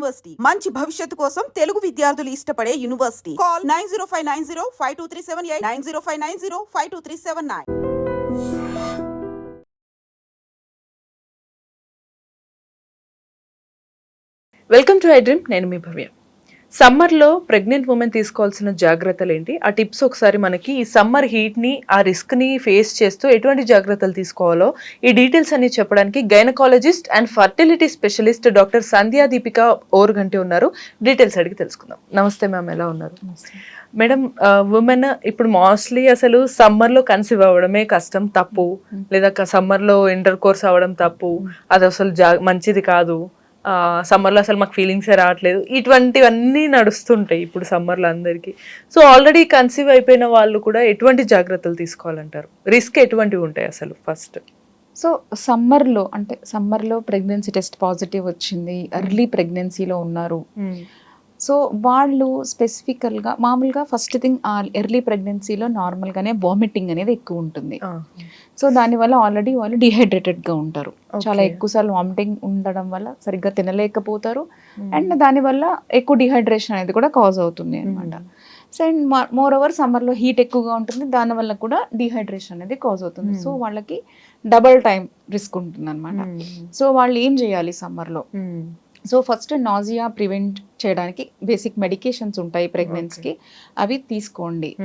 University. మంచి భవిష్యత్తు కోసం తెలుగు విద్యార్థులు ఇష్టపడే university. Call nine zero five nine zero five two three seven eight nine zero five nine zero five two three seven nine. Welcome to I dream నేను మీ భవ్య. సమ్మర్లో pregnant women తీసుకోవాల్సిన జాగ్రత్తలు ఏంటి ఆ టిప్స్ ఒకసారి మనకి ఈ సమ్మర్ హీట్ని ఆ రిస్క్ని ఫేస్ చేస్తూ ఎటువంటి జాగ్రత్తలు తీసుకోవాలో ఈ డీటెయిల్స్ అన్ని చెప్పడానికి gynaecologist and fertility specialist doctor Sandhya Deepika Organti ఉన్నారు. డీటెయిల్స్ అడిగి తెలుసుకుందాం. నమస్తే మ్యామ్ ఎలా ఉన్నారు? మేడం ఉమెన్ ఇప్పుడు మోస్ట్లీ అసలు సమ్మర్లో కన్సీవ్ అవ్వడమే కష్టం తప్పు. లేదా సమ్మర్లో ఇంటర్ కోర్స్ అవ్వడం తప్పు. అది అసలు జా మంచిది కాదు. సమ్మర్లో అసలు మాకు ఫీలింగ్సే రావట్లేదు. ఇటువంటివన్నీ నడుస్తుంటాయి ఇప్పుడు సమ్మర్లో అందరికీ. సో ఆల్రెడీ కన్సీవ్ అయిపోయిన వాళ్ళు కూడా ఎటువంటి జాగ్రత్తలు తీసుకోవాలంటారు? రిస్క్ ఎటువంటివి ఉంటాయి అసలు ఫస్ట్ సో సమ్మర్లో అంటే సమ్మర్లో ప్రెగ్నెన్సీ టెస్ట్ పాజిటివ్ వచ్చింది. ఎర్లీ ప్రెగ్నెన్సీలో ఉన్నారు. సో వాళ్ళు స్పెసిఫికల్గా మామూలుగా ఫస్ట్ థింగ్ ఆ ఎర్లీ ప్రెగ్నెన్సీలో నార్మల్గానే వామిటింగ్ అనేది ఎక్కువ ఉంటుంది. సో దానివల్ల ఆల్రెడీ వాళ్ళు డిహైడ్రేటెడ్గా ఉంటారు. చాలా. ఎక్కువసార్లు వామిటింగ్ ఉండడం వల్ల సరిగ్గా తినలేకపోతారు. అండ్ దానివల్ల ఎక్కువ డిహైడ్రేషన్ అనేది కూడా కాజ్ అవుతుంది అనమాట సో అండ్ మోర్ ఓవర్ సమ్మర్లో హీట్ ఎక్కువగా ఉంటుంది. దానివల్ల కూడా డిహైడ్రేషన్ అనేది కాజ్ అవుతుంది. సో వాళ్ళకి డబల్ టైం రిస్క్ ఉంటుంది అనమాట సో వాళ్ళు ఏం చేయాలి సమ్మర్లో సో ఫస్ట్ నాజియా ప్రివెంట్ చేయడానికి బేసిక్ మెడికేషన్స్ ఉంటాయి ప్రెగ్నెన్సీకి అవి తీసుకోండి.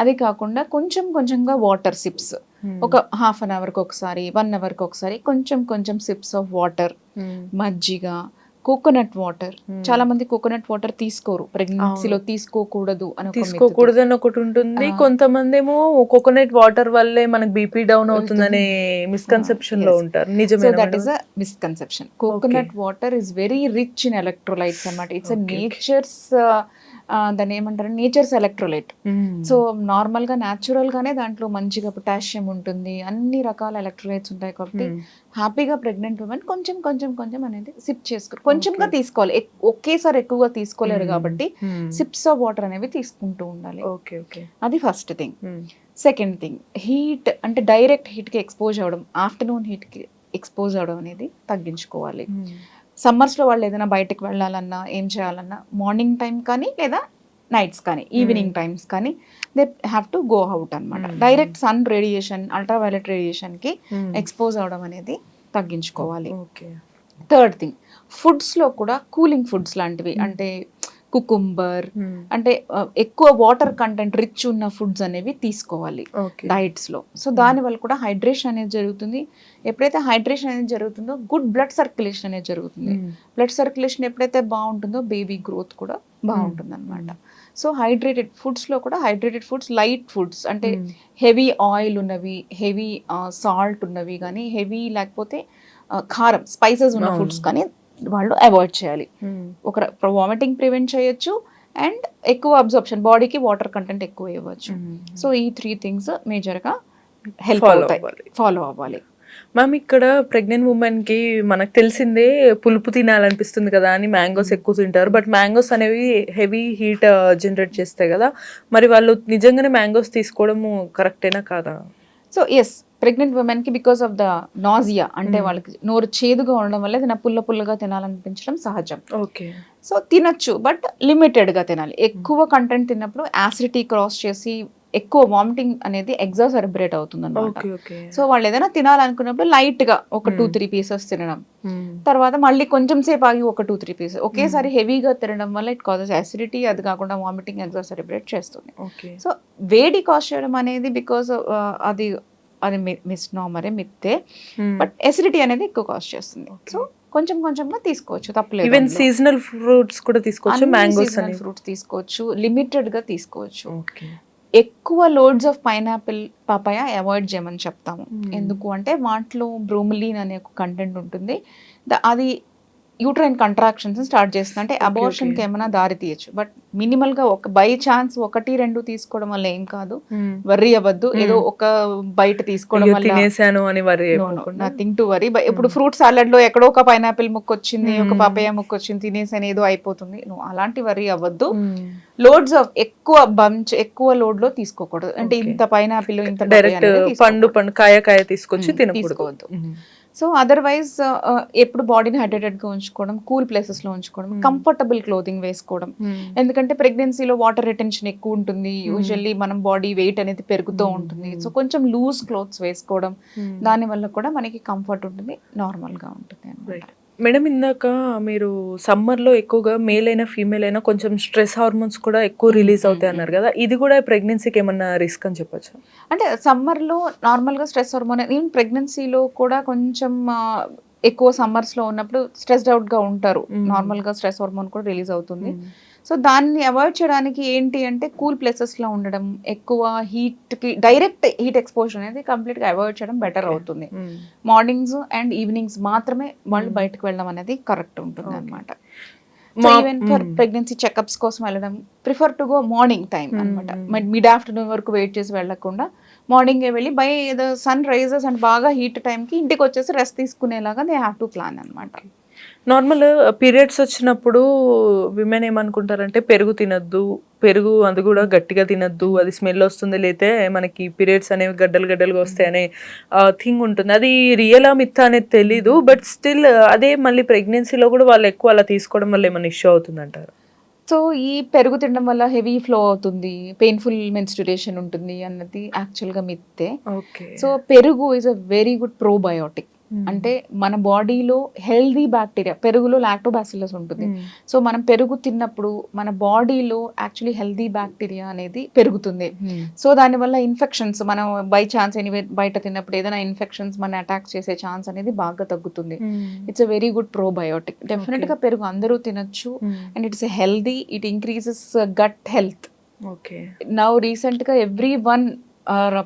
అది కాకుండా కొంచెం కొంచెంగా వాటర్ సిప్స్ ఒక హాఫ్ అన్ అవర్కి ఒకసారి వన్ అవర్కి ఒకసారి కొంచెం కొంచెం సిప్స్ ఆఫ్ వాటర్ మజ్జిగ కోకోనట్ వాటర్. చాలా మంది కోకోనట్ వాటర్ తీసుకోరు. ప్రెగ్నెన్సీలో తీసుకోకూడదు అని. తీసుకోకూడదు అని ఒకటి ఉంటుంది. కొంతమంది ఏమో కోకోనట్ వాటర్ వల్లే మనకి బీపీ డౌన్ అవుతుందనే మిస్కన్సెప్షన్లో. ఉంటారు. నిజమే that is a misconception coconut water is very rich in electrolytes అన్నమాట. ఇట్స్. నేచర్స్ దాన్ని ఏమంటారు? నేచర్స్ ఎలక్ట్రోలైట్ సో నార్మల్గా న్యాచురల్ గానే దాంట్లో మంచిగా పొటాషియం ఉంటుంది. అన్ని రకాల ఎలక్ట్రోలైట్స్ ఉంటాయి కాబట్టి హ్యాపీగా ప్రెగ్నెంట్ ఉమెన్ కొంచెం కొంచెం కొంచెం అనేది సిప్ చేసుకోవాలి కొంచెంగా. తీసుకోవాలి. ఒకేసారి ఎక్కువగా తీసుకోలేరు. కాబట్టి సిప్స్ ఆఫ్ వాటర్ అనేవి తీసుకుంటూ ఉండాలి. Okay okay. అది first thing. Second thing heat అంటే డైరెక్ట్ హీట్కి ఎక్స్పోజ్ అవ్వడం ఆఫ్టర్నూన్ హీట్కి ఎక్స్పోజ్ అవ్వడం అనేది తగ్గించుకోవాలి. సమ్మర్స్లో వాళ్ళు ఏదైనా బయటకు వెళ్ళాలన్నా ఏం చేయాలన్నా మార్నింగ్ టైం కానీ లేదా నైట్స్ కానీ ఈవినింగ్ టైమ్స్ కానీ they have to go out అనమాట. డైరెక్ట్ సన్ రేడియేషన్ అల్ట్రావైలెట్ రేడియేషన్కి ఎక్స్పోజ్ అవడం అనేది తగ్గించుకోవాలి. ఓకే. థర్డ్ థింగ్ ఫుడ్స్లో కూడా కూలింగ్ ఫుడ్స్ లాంటివి. అంటే కుకుంబర్ అంటే ఆ, ఎక్కువ వాటర్ కంటెంట్ రిచ్ ఉన్న ఫుడ్స్ అనేవి తీసుకోవాలి డైట్స్లో సో దానివల్ల కూడా హైడ్రేషన్ అనేది జరుగుతుంది. ఎప్పుడైతే హైడ్రేషన్ అనేది జరుగుతుందో గుడ్ బ్లడ్ సర్క్యులేషన్ అనేది జరుగుతుంది. బ్లడ్ సర్క్యులేషన్ ఎప్పుడైతే బాగుంటుందో బేబీ గ్రోత్ కూడా బాగుంటుంది అనమాట సో హైడ్రేటెడ్ ఫుడ్స్లో కూడా హైడ్రేటెడ్ ఫుడ్స్ లైట్ ఫుడ్స్ అంటే హెవీ ఆయిల్ ఉన్నవి హెవీ సాల్ట్ ఉన్నవి కానీ హెవీ లేకపోతే కారం స్పైసెస్ ఉన్న. ఫుడ్స్ కానీ వాళ్ళు అవాయిడ్ చేయాలి. ఒక వామిటింగ్ ప్రివెంట్ చేయొచ్చు అండ్ ఎక్కువ అబ్జర్ప్షన్ బాడీకి వాటర్ కంటెంట్ ఎక్కువ ఇవ్వచ్చు. సో ఈ త్రీ థింగ్స్ మేజర్గా హెల్ప్ అవుతాయి. అవ్వాలి. ఫాలో అవ్వాలి. మ్యామ్ ఇక్కడ ప్రెగ్నెంట్ ఉమెన్కి మనకు తెలిసిందే పులుపు తినాలనిపిస్తుంది కదా అని మ్యాంగోస్ ఎక్కువ తింటారు. బట్ మ్యాంగోస్ అనేవి హెవీ హీట్ జనరేట్ చేస్తాయి కదా. మరి వాళ్ళు నిజంగానే మ్యాంగోస్ తీసుకోవడము కరెక్టేనా కాదా? సో ఎస్ ప్రెగ్నెంట్ ఉమెన్కి బికాస్ ఆఫ్ ద నాజియా అంటే Mm. వాళ్ళకి నోరు చేదుగా ఉండడం వల్ల ఏదైనా పుల్ల పుల్లగా తినాలనిపించడం సహజం. ఓకే. సో తినొచ్చు బట్ లిమిటెడ్గా తినాలి. ఎక్కువ కంటెంట్ తిన్నప్పుడు యాసిడిటీ క్రాస్ చేసి ఎక్కువ వామిటింగ్ అనేది ఎగ్జాసర్బరేట్ అవుతుంది అనమాట సో వాళ్ళు ఏదైనా తినాలనుకున్నప్పుడు లైట్గా ఒక టూ. త్రీ పీసెస్ తినడం. తర్వాత మళ్ళీ కొంచెం సేపు ఆగి ఒక టూ త్రీ పీసెస్ ఒకేసారి హెవీగా తినడం వల్ల ఇట్ కాజెస్ యాసిడిటీ అది కాకుండా వామిటింగ్ ఎగ్జాసర్బరేట్ చేస్తుంది. ఓకే. సో వేడి కాస్ట్ చేయడం అనేది బికాస్ అది అది misnomer myth. But acidity అనేది ఎక్కువ కాస్ట్ చేస్తుంది. సో కొంచెం కొంచెంగా తీసుకోవచ్చు తప్పలేదు ఈవెన్. సీజనల్ ఫ్రూట్స్ కూడా తీసుకోవచ్చు మ్యాంగోస్ అనేవి. ఫ్రూట్స్ తీసుకోవచ్చు లిమిటెడ్గా తీసుకోవచ్చు. ఎక్కువ loads of pineapple papaya avoid చేయమని చెప్తాము. Hmm. ఎందుకు అంటే వాటిలో బ్రోమిలిన్ అనే ఒక కంటెంట్ ఉంటుంది. అది యూట్రైన్ కంట్రాక్షన్స్ స్టార్ట్ చేస్తుంది. అంటే Okay, అబార్షన్కి okay. ఏమైనా దారి తీయచ్చు. బట్ మినిమల్గా ఒక బై ఛాన్స్ ఒకటి రెండు తీసుకోవడం వల్ల ఏం కాదు. వర్రీ అవ్వద్దు. ఏదో Hmm. ఒక బయట తీసుకోవడం వల్ల తినేసాను అని నథింగ్ టు వరీ ఇప్పుడు ఫ్రూట్ సాలడ్లో ఎక్కడో ఒక పైనాపిల్ ముక్క వచ్చింది ఒక Hmm. పాపయ్య ముక్క వచ్చింది తినేసాను ఏదో అయిపోతుంది. నువ్వు అలాంటి వరీ అవ్వద్దు. లోడ్స్ ఆఫ్ ఎక్కువ బంచ్ ఎక్కువ లోడ్లో తీసుకోకూడదు. అంటే. ఇంత పైనాపిల్ ఇంత డైరెక్ట్ పండు పండు కాయ కాయ తీసుకొచ్చి Hmm, తినకూడదు. తీసుకోవద్దు. సో అదర్వైజ్ ఎప్పుడు బాడీని హైడ్రేటెడ్గా ఉంచుకోవడం కూల్ ప్లేసెస్లో ఉంచుకోవడం Hmm. కంఫర్టబుల్ క్లోదింగ్ వేసుకోవడం ఎందుకంటే ప్రెగ్నెన్సీలో వాటర్ రిటెన్షన్ ఎక్కువ ఉంటుంది Hmm. యూజువల్లీ మనం బాడీ వెయిట్ అనేది పెరుగుతూ Hmm. ఉంటుంది సో కొంచెం లూజ్ క్లోత్స్ వేసుకోవడం దాని వల్ల కూడా మనకి కంఫర్ట్ ఉంటుంది నార్మల్గా ఉంటుంది. మేడం ఇందాక మీరు సమ్మర్లో ఎక్కువగా మేల్ అయినా ఫీమేల్ అయినా కొంచెం స్ట్రెస్ హార్మోన్స్ కూడా ఎక్కువ రిలీజ్ అవుతాయి అన్నారు కదా. ఇది కూడా ప్రెగ్నెన్సీకి ఏమన్నా రిస్క్ అని చెప్పొచ్చు? అంటే సమ్మర్లో నార్మల్గా స్ట్రెస్ హార్మోన్ ఈవెన్ ప్రెగ్నెన్సీలో కూడా కొంచెం ఎక్కువ సమ్మర్స్లో ఉన్నప్పుడు స్ట్రెస్డ్ అవుట్గా ఉంటారు. నార్మల్గా స్ట్రెస్ హార్మోన్ కూడా రిలీజ్ అవుతుంది. సో దాన్ని అవాయిడ్ చేయడానికి ఏంటి అంటే కూల్ ప్లేసెస్లో ఉండడం ఎక్కువ హీట్కి డైరెక్ట్ హీట్ ఎక్స్పోజర్ అనేది కంప్లీట్గా అవాయిడ్ చేయడం బెటర్. అవుతుంది మార్నింగ్స్ అండ్ ఈవినింగ్స్ మాత్రమే వాళ్ళు Mm. బయటకు వెళ్ళడం అనేది కరెక్ట్ ఉంటుంది. అనమాట ఈవెన్ ఫర్. ప్రెగ్నెన్సీ చెకప్స్ కోసం వెళ్ళడం prefer to go morning time అనమాట. మిడ్ ఆఫ్టర్నూన్ వరకు వెయిట్ చేసి వెళ్ళకుండా మార్నింగే వెళ్ళి by the sun rises and బాగా హీట్ టైంకి ఇంటికి వచ్చేసి రెస్ట్ తీసుకునేలాగా దే హ్యావ్ టు ప్లాన్ అనమాట నార్మల్ పీరియడ్స్ వచ్చినప్పుడు విమెన్ ఏమనుకుంటారంటే పెరుగు తినద్దు పెరుగు అది కూడా గట్టిగా తినద్దు అది స్మెల్ వస్తుంది లేతే మనకి పీరియడ్స్ అనేవి గడ్డలు గడ్డలుగా వస్తాయి అనే థింగ్ ఉంటుంది. అది రియలా మిత్ అనేది తెలీదు బట్ స్టిల్ అదే మళ్ళీ ప్రెగ్నెన్సీలో కూడా వాళ్ళు ఎక్కువ అలా తీసుకోవడం వల్ల ఏమైనా ఇష్యూ అవుతుంది అంటారు సో ఈ పెరుగు తినడం వల్ల హెవీ ఫ్లో అవుతుంది పెయిన్ఫుల్ మెన్స్టురేషన్ ఉంటుంది అన్నది యాక్చువల్గా మిత్తే ఓకే. సో పెరుగు is a very good probiotic. అంటే మన బాడీలో హెల్దీ బ్యాక్టీరియా పెరుగులో లాక్టోబాసిల్లస్ ఉంటుంది. సో మనం పెరుగు తిన్నప్పుడు మన బాడీలో యాక్చువల్లీ హెల్దీ బ్యాక్టీరియా అనేది పెరుగుతుంది. సో దానివల్ల ఇన్ఫెక్షన్స్ మనం బై ఛాన్స్ ఎనీవే బయట తిన్నప్పుడు ఏదైనా ఇన్ఫెక్షన్స్ మన అటాక్ చేసే ఛాన్స్ అనేది బాగా తగ్గుతుంది. It's a very good probiotic డెఫినెట్గా పెరుగు అందరూ తినొచ్చు. And it's healthy it increases gut health okay now రీసెంట్గా ఎవ్రీ వన్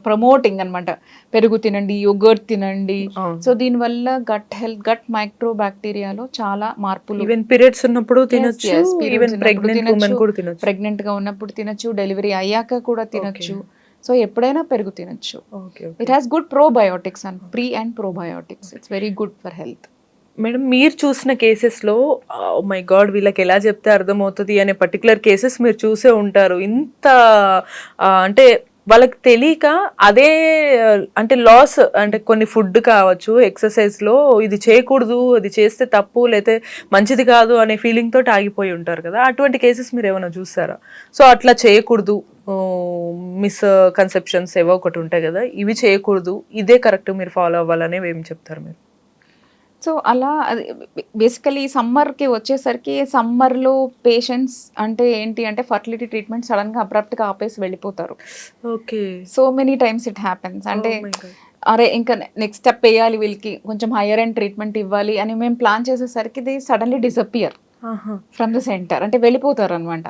ప్రమోటింగ్ అనమాట పెరుగు తినండి యోగర్ట్ తినండి. సో దీనివల్ల గట్ హెల్త్ గట్ మైక్రో బ్యాక్టీరియాలో చాలా మార్పులు. ఈవెన్ పీరియడ్స్ ఉన్నప్పుడు తినొచ్చు ప్రెగ్నెంట్గా ఉన్నప్పుడు తినొచ్చు డెలివరీ అయ్యాక కూడా తినొచ్చు. సో ఎప్పుడైనా పెరుగు తినొచ్చు. It has good probiotics and pre and probiotics it's very good for health madam మీరు చూసిన కేసెస్లో మై గాడ్ వీళ్ళకి ఎలా చెప్తే అర్థమవుతుంది అనే పర్టికులర్ కేసెస్ మీరు చూసే ఉంటారు. ఇంత అంటే వాళ్ళకి తెలియక అదే అంటే లాస్ అంటే కొన్ని ఫుడ్ కావచ్చు ఎక్సర్సైజ్లో ఇది చేయకూడదు అది చేస్తే తప్పు లేతే మంచిది కాదు అనే ఫీలింగ్ తోటి ఆగిపోయి ఉంటారు కదా. అటువంటి కేసెస్ మీరు ఏమైనా చూసారా? సో అట్లా చేయకూడదు. మిస్ కన్సెప్షన్స్ ఏవో ఒకటి ఉంటాయి కదా. ఇవి చేయకూడదు. ఇదే కరెక్ట్ మీరు ఫాలో అవ్వాలనేవి ఏం చెప్తారు మీరు? సో అలా బేసికలీ సమ్మర్కి వచ్చేసరికి సమ్మర్లో పేషెంట్స్ అంటే ఏంటి అంటే ఫర్టిలిటీ ట్రీట్మెంట్ సడన్గా అబ్రప్ట్గా ఆపేసి వెళ్ళిపోతారు okay so many times it happens అంటే. అరే ఇంకా నెక్స్ట్ స్టెప్ వేయాలి వీళ్ళకి కొంచెం హయ్యర్ అండ్ ట్రీట్మెంట్ ఇవ్వాలి అని మేము ప్లాన్ చేసేసరికి they suddenly disappear. From the centre అంటే వెళ్ళిపోతారు అనమాట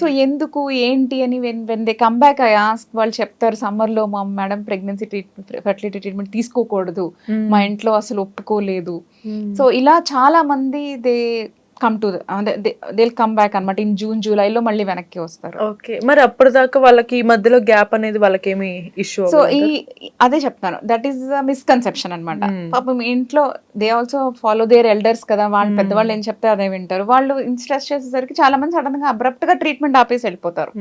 సో ఎందుకు ఏంటి అని when when they come back I ask వాళ్ళు చెప్తారు సమ్మర్లో మా madam pregnancy treatment fertility treatment తీసుకోకూడదు. మా ఇంట్లో అసలు ఒప్పుకోలేదు. సో ఇలా చాలా మంది they come to they come back అనమాట ఇన్ జూన్ జూలైలో మళ్ళీ వెనక్కి వస్తారు. ఓకే మరి అప్పటిదాకా వాళ్ళకి ఈ మధ్యలో గ్యాప్ అనేది వాళ్ళకి ఏమి ఇష్యూ సో ఈ అదే చెప్తాను దట్ ఈస్ మిస్కన్సెప్షన్ అనమాట Hmm. పాపం ఇంట్లో they also follow their elders కదా వాళ్ళు Hmm. పెద్దవాళ్ళు ఏం చెప్తే అదే వింటారు. వాళ్ళు స్ట్రెస్ చేసేసరికి చాలా మంది సడన్గా అబ్రప్ట్గా ట్రీట్మెంట్ ఆపేసి వెళ్ళిపోతారు.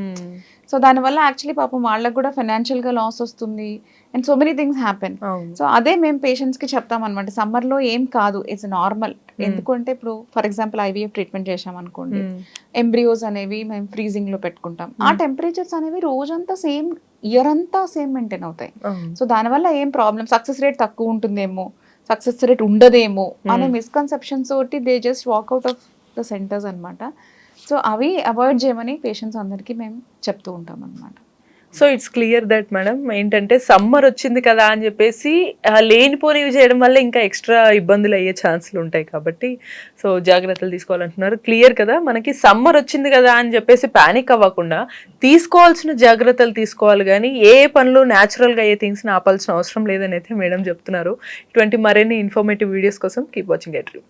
సో దానివల్ల యాక్చువల్లీ పాపం వాళ్ళకి కూడా ఫైనాన్షియల్గా లాస్ వస్తుంది. And so many things happen so అదే మేము పేషెంట్స్కి చెప్తాం అనమాట సమ్మర్లో ఏం కాదు. ఇట్స్ నార్మల్ ఎందుకంటే ఇప్పుడు ఫర్ ఎగ్జాంపుల్ ఐవీఎఫ్ ట్రీట్మెంట్ చేసాం అనుకోండి Hmm. ఎంబ్రియోస్ అనేవి మేము ఫ్రీజింగ్లో పెట్టుకుంటాం. ఆ టెంపరేచర్స్ అనేవి రోజంతా సేమ్ ఇయర్ అంతా సేమ్ మెయింటైన్ అవుతాయి. సో దానివల్ల ఏం ప్రాబ్లం సక్సెస్ రేట్ తక్కువ ఉంటుందేమో? సక్సెస్ రేట్ ఉండదేమో? అనే మిస్కన్సెప్షన్స్ తోటి they just walk out of the centres అనమాట సో అవి అవాయిడ్ చేయమని పేషెంట్స్ అందరికీ మేము చెప్తూ ఉంటాం అనమాట so it's clear that madam ఏంటంటే సమ్మర్ వచ్చింది కదా అని చెప్పేసి లేనిపోనివి చేయడం వల్ల ఇంకా ఎక్స్ట్రా ఇబ్బందులు అయ్యే ఛాన్సులు ఉంటాయి కాబట్టి సో జాగ్రత్తలు తీసుకోవాలంటున్నారు. క్లియర్ కదా? మనకి సమ్మర్ వచ్చింది కదా అని చెప్పేసి ప్యానిక్ అవ్వకుండా తీసుకోవాల్సిన జాగ్రత్తలు తీసుకోవాలి కానీ ఏ పనులు న్యాచురల్గా అయ్యే థింగ్స్ని ఆపాల్సిన అవసరం లేదని అయితే మేడం చెప్తున్నారు. ఇటువంటి మరిన్ని ఇన్ఫర్మేటివ్ వీడియోస్ కోసం కీప్ వాచింగ్ ఎట్రీ